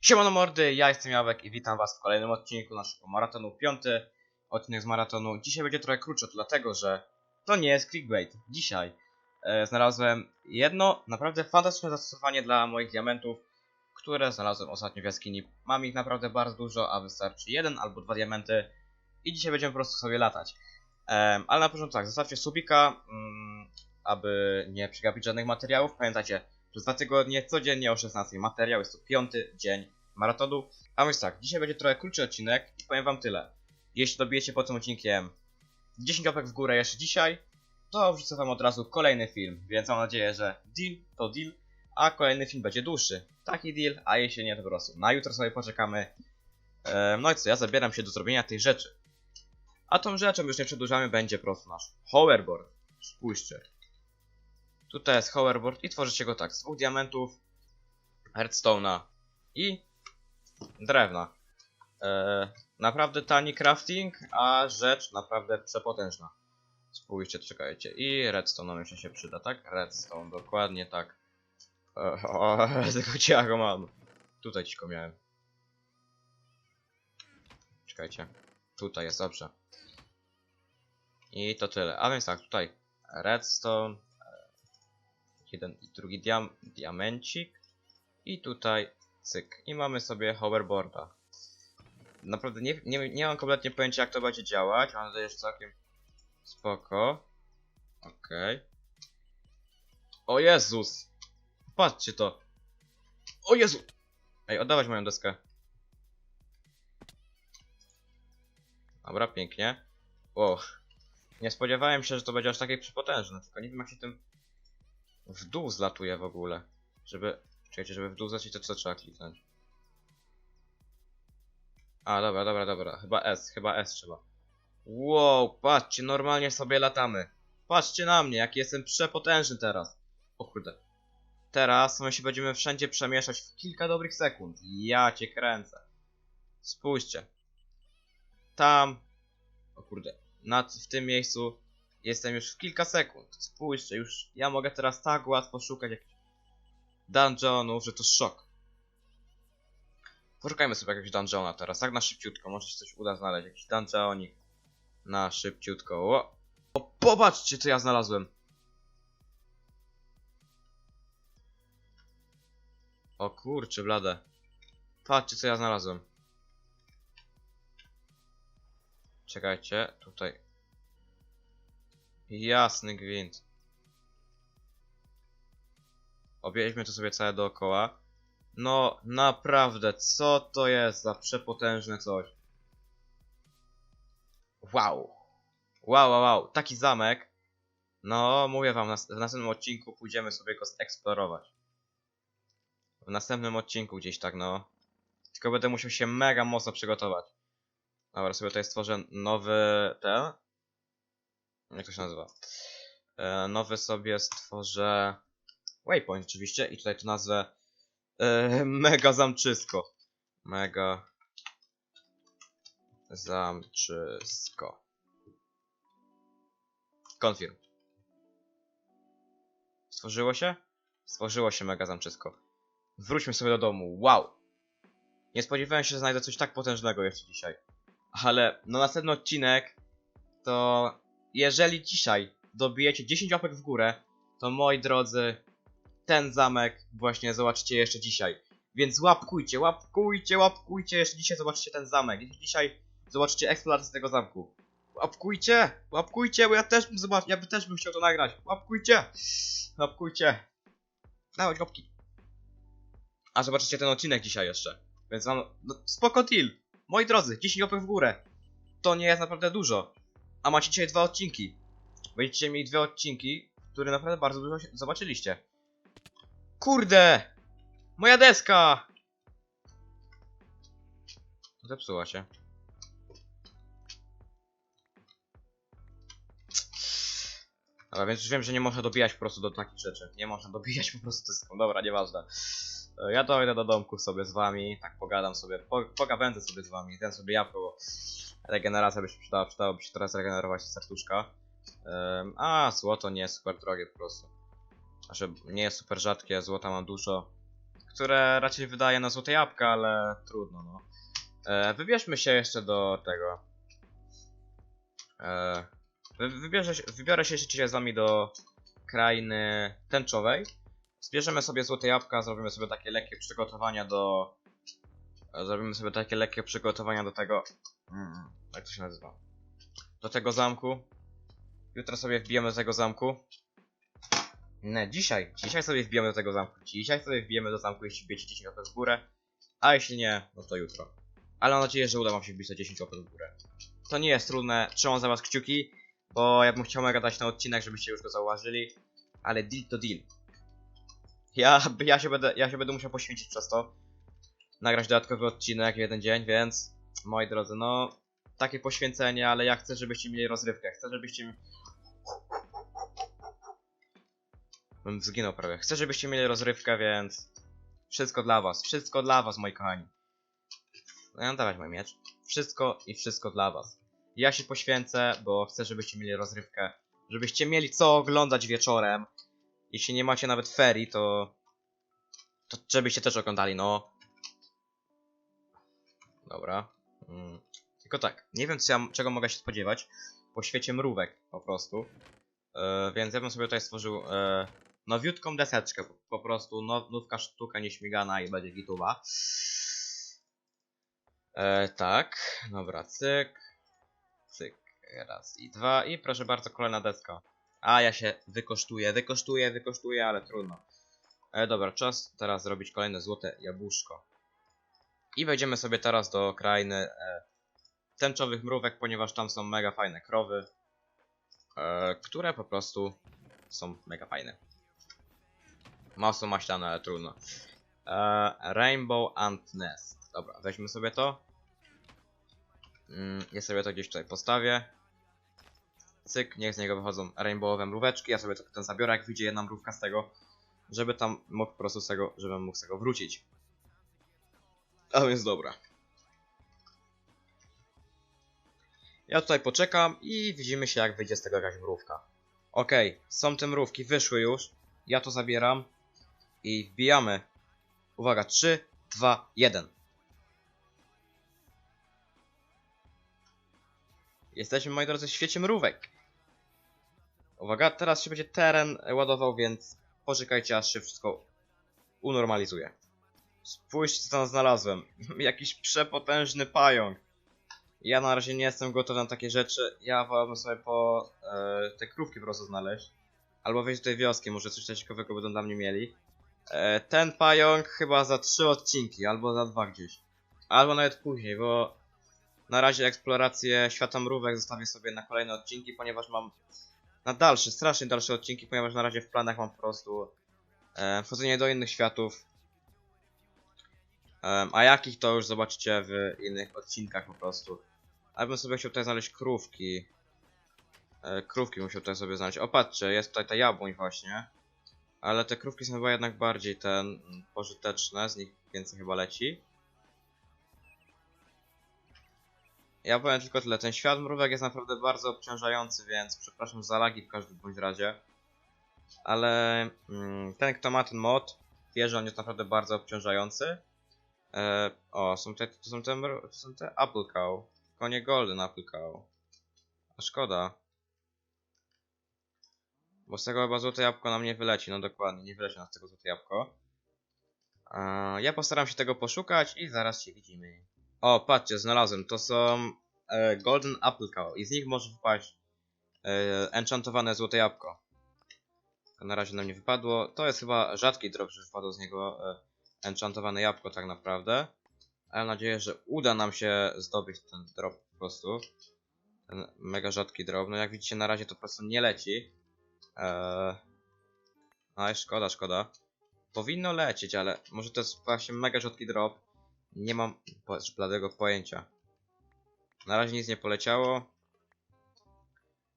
Siemano mordy, ja jestem Jawek i witam was w kolejnym odcinku naszego maratonu. Piąty odcinek z maratonu. Dzisiaj będzie trochę krótszy, dlatego, że to nie jest clickbait. Dzisiaj e, znalazłem jedno naprawdę fantastyczne zastosowanie dla moich diamentów, które znalazłem ostatnio w jaskini. Mam ich naprawdę bardzo dużo, a wystarczy jeden albo dwa diamenty i dzisiaj będziemy po prostu sobie latać. Em, ale na początku tak, zostawcie subika, mm, aby nie przegapić żadnych materiałów. Pamiętajcie, przez dwa tygodnie, codziennie o 16 materiał, jest to piąty dzień maratonu. A więc tak, dzisiaj będzie trochę krótszy odcinek i powiem wam tyle. Jeśli dobijecie po tym odcinkiem 10 łapek w górę jeszcze dzisiaj, to wrzucę wam od razu kolejny film, więc mam nadzieję, że deal to deal, a kolejny film będzie dłuższy. Taki deal, a jeśli nie, to po prostu na jutro sobie poczekamy. Ehm, no i co, ja zabieram się do zrobienia tej rzeczy. A tą rzeczą, już nie przedłużamy, będzie po prostu nasz hoverboard. Spójrzcie. Tutaj jest hoverboard i tworzycie go tak z dwóch diamentów, redstone'a i drewna. Eee, naprawdę tani crafting, a rzecz naprawdę przepotężna. Spójrzcie, czekajcie. I redstone jeszcze się przyda, tak? Redstone, dokładnie tak. Eee, o, tylko ci ja go mam. Tutaj ci go miałem. Czekajcie. Tutaj jest, dobrze. I to tyle. A więc tak, tutaj redstone, jeden i drugi diam diamencik. I tutaj cyk. I mamy sobie hoverboarda. Naprawdę nie, nie, nie mam kompletnie pojęcia jak to będzie działać mam nadzieję, że całkiem spoko. Okej. O Jezus! Patrzcie to! O Jezu! Ej oddawać moją deskę. Dobra pięknie. Wow. Nie spodziewałem się, że to będzie aż takie przepotężne tylko nie wiem jak się tym w dół zlatuje w ogóle. Żeby. Czekajcie, żeby w dół zlecieć, to co trzeba kliknąć? A, dobra, dobra, dobra. Chyba S, chyba S trzeba. Wow, patrzcie, normalnie sobie latamy. Patrzcie na mnie, jaki jestem przepotężny teraz. O kurde. Teraz my się będziemy wszędzie przemieszać w kilka dobrych sekund. Ja cię kręcę. Spójrzcie. Tam. O kurde. Nad, w tym miejscu Jestem już w kilka sekund. Spójrzcie, już ja mogę teraz tak łatwo szukać jakichś dungeonów, że to szok. Poszukajmy sobie jakiegoś dungeona teraz, tak na szybciutko. Może się coś uda znaleźć. Jakiś dungeonik na szybciutko. O, o popatrzcie, co ja znalazłem. O kurczę, blade. Patrzcie, co ja znalazłem. Czekajcie, tutaj Jasny gwint. Obieźmy to sobie całe dookoła. No, naprawdę, co to jest za przepotężne coś? Wow. Wow, wow, wow. Taki zamek. No, mówię wam, w następnym odcinku pójdziemy sobie go zeksplorować. W następnym odcinku gdzieś tak, no. Tylko będę musiał się mega mocno przygotować. Dobra, sobie tutaj stworzę nowy ten jak to się nazywa? E, nowy sobie stworzę waypoint oczywiście i tutaj to nazwę e, mega zamczysko. Mega zamczysko. Confirm. Stworzyło się? Stworzyło się mega zamczysko. Wróćmy sobie do domu. Wow! Nie spodziewałem się, że znajdę coś tak potężnego jeszcze dzisiaj. Ale no następny odcinek to jeżeli dzisiaj dobijecie 10 łapek w górę, to moi drodzy, ten zamek właśnie zobaczycie jeszcze dzisiaj. Więc łapkujcie, łapkujcie, łapkujcie, jeszcze dzisiaj zobaczycie ten zamek. Dzisiaj zobaczycie eksplorację tego zamku. Łapkujcie, łapkujcie, bo ja też bym zobaczył, ja by też bym chciał to nagrać. Łapkujcie, łapkujcie. Dawaj łapki. A zobaczycie ten odcinek dzisiaj jeszcze. Więc mam, no, spoko deal. Moi drodzy, 10 łapek w górę. To nie jest naprawdę dużo. A macie dzisiaj dwa odcinki. Będziecie mieli dwa odcinki, które naprawdę bardzo dużo zobaczyliście. Kurde! Moja deska! Zepsuła się. Dobra, więc już wiem, że nie można dobijać po prostu do takich rzeczy. Nie można dobijać po prostu deską. Dobra, nieważne. E, Ja dojdę do domku sobie z wami, tak pogadam sobie, po, pogawędzę sobie z wami, ten sobie jabłko, regeneracja by się przydała, przydałoby się teraz regenerować serduszka. Um, a, złoto nie jest super drogie po prostu. Znaczy, nie jest super rzadkie, złota mam dużo. które raczej wydaje na złote jabłka, ale trudno, no. E, wybierzmy się jeszcze do tego. E, wy, wybierze, wybiorę się jeszcze z wami do krainy tęczowej. Zbierzemy sobie złote jabłka, zrobimy sobie takie lekkie przygotowania do... e, Zrobimy sobie takie lekkie przygotowania do tego... Mm, jak to się nazywa? Do tego zamku. Jutro sobie wbijemy do tego zamku. Nie, dzisiaj. Dzisiaj sobie wbijemy do tego zamku. Dzisiaj sobie wbijemy do zamku, jeśli wbijecie 10 łapek w górę. A jeśli nie, no to jutro. Ale mam nadzieję, że uda wam się wbić te 10 łapek w górę. To nie jest trudne. Trzymam za was kciuki, bo ja bym chciał mega dać na odcinek, żebyście już go zauważyli. Ale deal to deal. Ja, ja, się będę, ja się będę musiał poświęcić przez to. Nagrać dodatkowy odcinek jeden dzień, więc moi drodzy, no takie poświęcenie, ale ja chcę, żebyście mieli rozrywkę. Chcę, żebyście. Bym zginął prawie. Chcę, żebyście mieli rozrywkę, więc... Wszystko dla was. Wszystko dla was, moi kochani. No ja dawać mój miecz. Wszystko i wszystko dla was. Ja się poświęcę, bo chcę, żebyście mieli rozrywkę. Żebyście mieli co oglądać wieczorem. Jeśli nie macie nawet ferii, to... To żebyście też oglądali, no. Dobra. Mm. Tylko tak, nie wiem ja, czego mogę się spodziewać po świecie mrówek po prostu. E, więc ja bym sobie tutaj stworzył e, nowiutką deseczkę, po, po prostu no, nówka sztuka nieśmigana i będzie gituba. E, tak, dobra, cyk, cyk, raz i dwa i proszę bardzo kolejna deska. A ja się wykosztuję, wykosztuję, wykosztuję, ale trudno. E, dobra, czas teraz zrobić kolejne złote jabłuszko. I wejdziemy sobie teraz do krainy e, tęczowych mrówek, ponieważ tam są mega fajne krowy, e, które po prostu są mega fajne. Masło maślane, ale trudno. E, Rainbow Ant Nest. Dobra, weźmy sobie to. Mm, ja sobie to gdzieś tutaj postawię. Cyk, niech z niego wychodzą rainbowowe mróweczki. Ja sobie to ten zabiorę, jak wyjdzie jedna mrówka z tego, żeby tam mógł po prostu z tego, żebym mógł z tego wrócić. A więc dobra. Ja tutaj poczekam i widzimy się jak wyjdzie z tego jakaś mrówka. Okej, są te mrówki, wyszły już. Ja to zabieram. I wbijamy. Uwaga, 3, 2, 1. Jesteśmy, moi drodzy, w świecie mrówek. Uwaga, teraz się będzie teren ładował, więc poczekajcie, aż się wszystko unormalizuje. Spójrzcie, co tam znalazłem. Jakiś przepotężny pająk. Ja na razie nie jestem gotowy na takie rzeczy. Ja wolałbym sobie po e, te krówki po prostu znaleźć. Albo wejść do tej wioski, może coś ciekawego będą dla mnie mieli. E, ten pająk chyba za trzy odcinki, albo za dwa gdzieś. Albo nawet później, bo na razie eksplorację świata mrówek zostawię sobie na kolejne odcinki, ponieważ mam na dalsze, strasznie dalsze odcinki, ponieważ na razie w planach mam po prostu e, wchodzenie do innych światów. A jakich to już zobaczycie w innych odcinkach po prostu. A bym sobie chciał tutaj znaleźć krówki. E, krówki musiał tutaj sobie znaleźć. O patrzcie, jest tutaj ta jabłoń właśnie. Ale te krówki są chyba jednak bardziej ten mm, pożyteczne, z nich więcej chyba leci. Ja powiem tylko tyle, ten świat mrówek jest naprawdę bardzo obciążający, więc przepraszam za lagi w każdym bądź razie. Ale mm, ten kto ma ten mod, wie, że on jest naprawdę bardzo obciążający. E, o, są te, to są te, to są te Apple Cow. Konie Golden Apple Cow. A szkoda. Bo z tego chyba złote jabłko nam nie wyleci, no dokładnie, nie wyleci nam z tego złote jabłko. E, ja postaram się tego poszukać i zaraz się widzimy. O, patrzcie, znalazłem. To są e, Golden Apple Cow i z nich może wpaść e, enchantowane złote jabłko. Na razie nam nie wypadło. To jest chyba rzadki drop, że wypadło z niego e, enchantowane jabłko tak naprawdę. Ale mam nadzieję, że uda nam się zdobyć ten drop po prostu. Ten mega rzadki drop. No jak widzicie na razie to po prostu nie leci. Eee... Aj, szkoda, szkoda. Powinno lecieć, ale może to jest właśnie mega rzadki drop. Nie mam bladego pojęcia. Na razie nic nie poleciało.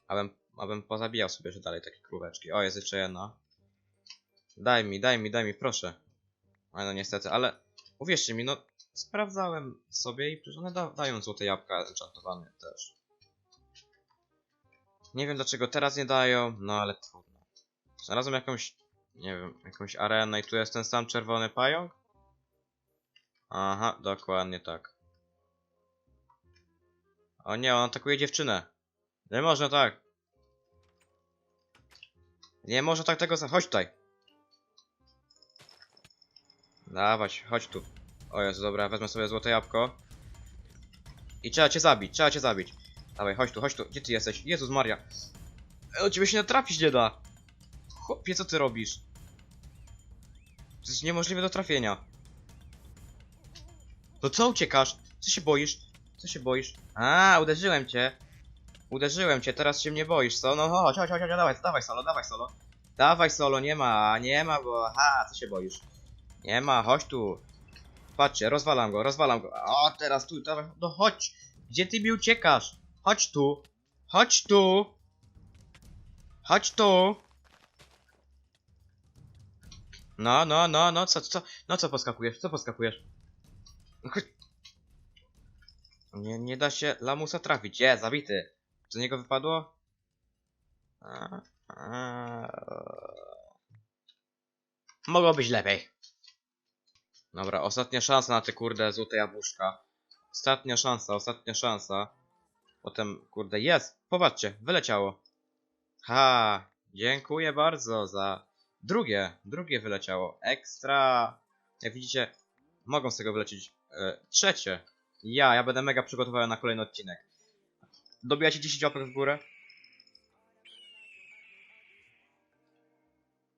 Abym, abym pozabijał sobie że dalej takie króweczki. O, jest jeszcze jedna. Daj mi, daj mi, daj mi, proszę. Ale no niestety, ale uwierzcie mi, no sprawdzałem sobie i przecież one da dają złote jabłka enchantowane też. Nie wiem dlaczego teraz nie dają, no ale trudno. Znalazłem jakąś, nie wiem, jakąś arenę i tu jest ten sam czerwony pająk. Aha, dokładnie tak. O nie, on atakuje dziewczynę. Nie można tak. Nie można tak tego. Chodź tutaj. Dawać, chodź tu. O Jezu, dobra, wezmę sobie złote jabłko. I trzeba cię zabić, trzeba cię zabić. Dawaj, chodź tu, chodź tu. Gdzie ty jesteś? Jezus Maria. E, O ciebie się natrafić nie da. Chłopie, co ty robisz? To jest niemożliwe do trafienia. To co uciekasz? Co się boisz? Co się boisz? A, uderzyłem cię. Uderzyłem cię, teraz się mnie boisz, co? No chodź, chodź, chodź, chodź, dawaj, dawaj solo, dawaj solo. Dawaj solo, nie ma, nie ma, bo aha, co się boisz? Nie ma, chodź tu. Patrzcie, rozwalam go, rozwalam go. O, teraz tu, dawaj, no chodź. Gdzie ty mi uciekasz? Chodź tu. Chodź tu. Chodź tu. No, no, no, no, co, co, no co poskakujesz, co poskakujesz? Chodź. Nie, nie da się lamusa trafić, je, zabity. Co z niego wypadło? Mogło być lepiej. Dobra, ostatnia szansa na te kurde złote jabłuszka. Ostatnia szansa, ostatnia szansa. Potem, kurde, jest! Popatrzcie, wyleciało. Ha! Dziękuję bardzo za... Drugie, drugie wyleciało. Ekstra! Jak widzicie, mogą z tego wylecieć e, trzecie. Ja, ja będę mega przygotowany na kolejny odcinek. Dobijacie 10 łapek w górę?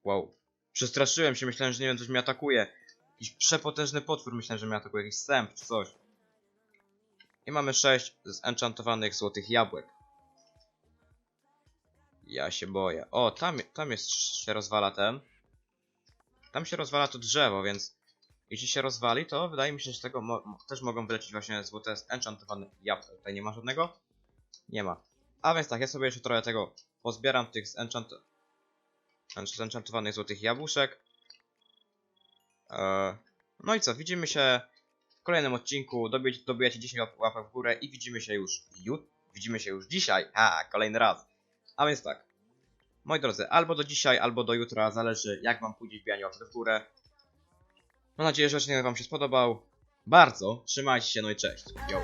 Wow. Przestraszyłem się, myślałem, że nie wiem, coś mnie atakuje. Jakiś przepotężny potwór, myślałem, że mnie atakuje, jakiś sęp czy coś. I mamy 6 zenchantowanych złotych jabłek. Ja się boję. O, tam, tam jest, się rozwala ten. Tam się rozwala to drzewo, więc jeśli się rozwali, to wydaje mi się, że z tego mo też mogą wylecieć właśnie złote zenchantowane jabłka. Tutaj nie ma żadnego? Nie ma. A więc tak, ja sobie jeszcze trochę tego pozbieram, tych zenchant zenchantowanych złotych jabłuszek. Eee, no i co, widzimy się w kolejnym odcinku. Dobij, dobijacie 10 łap- łapek w górę i widzimy się już jut. Widzimy się już dzisiaj. Ha, kolejny raz. A więc tak. Moi drodzy, albo do dzisiaj, albo do jutra, zależy jak wam pójdzie wbijanie łapek w górę. Mam nadzieję, że odcinek wam się spodobał. Bardzo. Trzymajcie się, no i cześć. Yo.